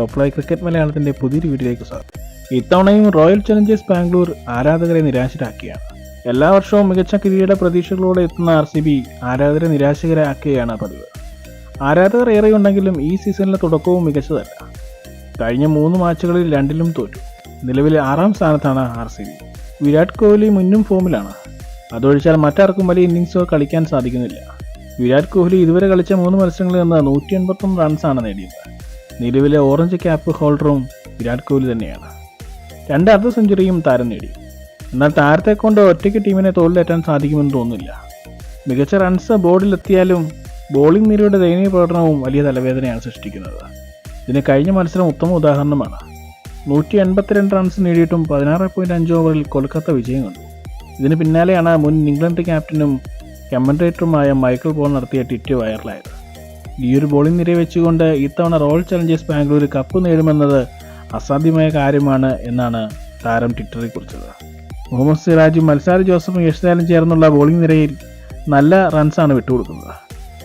Top ലൈ cricket മലയാളത്തിന്റെ പുതിയൊരു വീഡിയോയിലേക്ക് സ്വാഗതം. ഇത്തവണയും റോയൽ ചലഞ്ചേഴ്സ് ബാംഗ്ലൂർ ആരാധകരെ നിരാശരാക്കിയാണ്. എല്ലാ വർഷവും മികച്ച കിരീട പ്രതീക്ഷകളോടെ എത്തുന്ന ആർ സി ബി ആരാധകരെ നിരാശകരാക്കുകയാണ് പതിവ്. ആരാധകർ ഏറെയുണ്ടെങ്കിലും ഈ സീസണിലെ തുടക്കവും മികച്ചതല്ല. കഴിഞ്ഞ മൂന്ന് മാച്ചുകളിൽ രണ്ടിലും തോറ്റു. നിലവിലെ ആറാം സ്ഥാനത്താണ് R C B Virat Kohli മുന്നും ഫോമിലാണ്. അതൊഴിച്ചാൽ മറ്റാർക്കും വലിയ ഇന്നിങ്സോ കളിക്കാൻ സാധിക്കുന്നില്ല. വിരാട് കോഹ്ലി ഇതുവരെ കളിച്ച മൂന്ന് മത്സരങ്ങളിൽ നിന്ന് നൂറ്റി എൺപത്തൊന്ന് റൺസാണ് നേടിയത്. നിലവിലെ ഓറഞ്ച് ക്യാപ്പ് ഹോൾഡറും വിരാട് കോഹ്ലി തന്നെയാണ്. രണ്ട് അർദ്ധ സെഞ്ചുറിയും താരം നേടി. എന്നാൽ താരത്തെ കൊണ്ട് ഒറ്റയ്ക്ക് ടീമിനെ തോളിലേറ്റാൻ സാധിക്കുമെന്ന് തോന്നുന്നില്ല. മികച്ച റൺസ് ബോർഡിലെത്തിയാലും ബോളിംഗ് നിരയുടെ ദയനീയ പ്രകടനവും വലിയ തലവേദനയാണ് സൃഷ്ടിക്കുന്നത്. ഇതിന് കഴിഞ്ഞ മത്സരം ഉത്തമ ഉദാഹരണമാണ്. നൂറ്റി എൺപത്തിരണ്ട് റൺസ് നേടിയിട്ടും പതിനാറ് പോയിന്റ് അഞ്ച് ഓവറിൽ കൊൽക്കത്ത വിജയം കണ്ടു ഇതിന് പിന്നാലെയാണ് മുൻ ഇംഗ്ലണ്ട് ക്യാപ്റ്റനും കമന്റേറ്ററുമായ മൈക്കിൾ പോൾ നടത്തിയ ട്വിറ്റ് വൈറലായത്. ഈ ഒരു ബോളിംഗ് നിരയെ വെച്ചുകൊണ്ട് ഇത്തവണ റോയൽ ചലഞ്ചേഴ്സ് ബാംഗ്ലൂർ കപ്പ് നേടുമെന്നത് അസാധ്യമായ കാര്യമാണ് എന്നാണ് താരം ട്വിറ്ററിൽ കുറിച്ചത്. മുഹമ്മദ് സിറാജും മത്സാരി ജോസഫും യശ്ദാലും ചേർന്നുള്ള ബോളിംഗ് നിരയിൽ നല്ല റൺസാണ് വിട്ടുകൊടുക്കുന്നത്.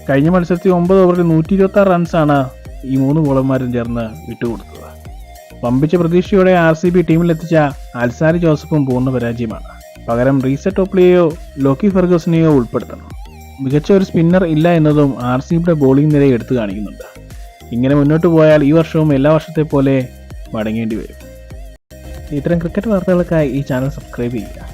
കഴിഞ്ഞ മത്സരത്തിൽ ഒമ്പത് ഓവറിൽ നൂറ്റി ഇരുപത്തി ആറ് റൺസാണ് ഈ മൂന്ന് ബോളർമാരും ചേർന്ന് വിട്ടുകൊടുത്തത്. പമ്പിച്ച പ്രതീക്ഷയോടെ ആർ സി ബി ടീമിലെത്തിച്ച അൽസാരി ജോസഫും പൂർണ പരാജയമാണ്. പകരം റീസെറ്റ് ഓപ്ലിയെയോ ലോക്കി ഫെർഗൂസിനെയോ ഉൾപ്പെടുത്തണം. മികച്ച ഒരു സ്പിന്നർ ഇല്ല എന്നതും ആർ സി ബിയുടെ ബോളിംഗ് നിരയെ എടുത്തു കാണിക്കുന്നുണ്ട്. ഇങ്ങനെ മുന്നോട്ട് പോയാൽ ഈ വർഷവും എല്ലാ വർഷത്തെ പോലെ മടങ്ങേണ്ടി വരും. ഇത്തരം ക്രിക്കറ്റ് വാർത്തകൾക്കായി ഈ ചാനൽ സബ്സ്ക്രൈബ് ചെയ്യുക.